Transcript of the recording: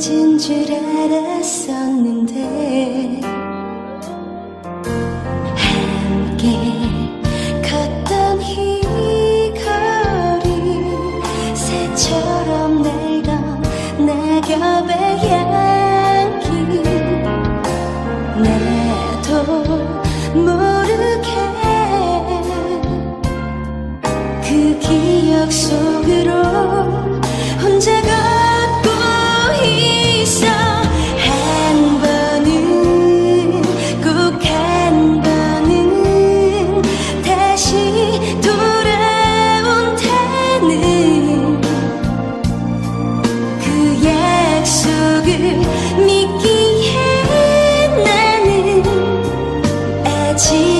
잊은 줄 알았었는데 함께 걷던 이 거리 새처럼 날던 낙엽의 향기 나도 모르게 그 기억 속 속을 믿기에 나는 아직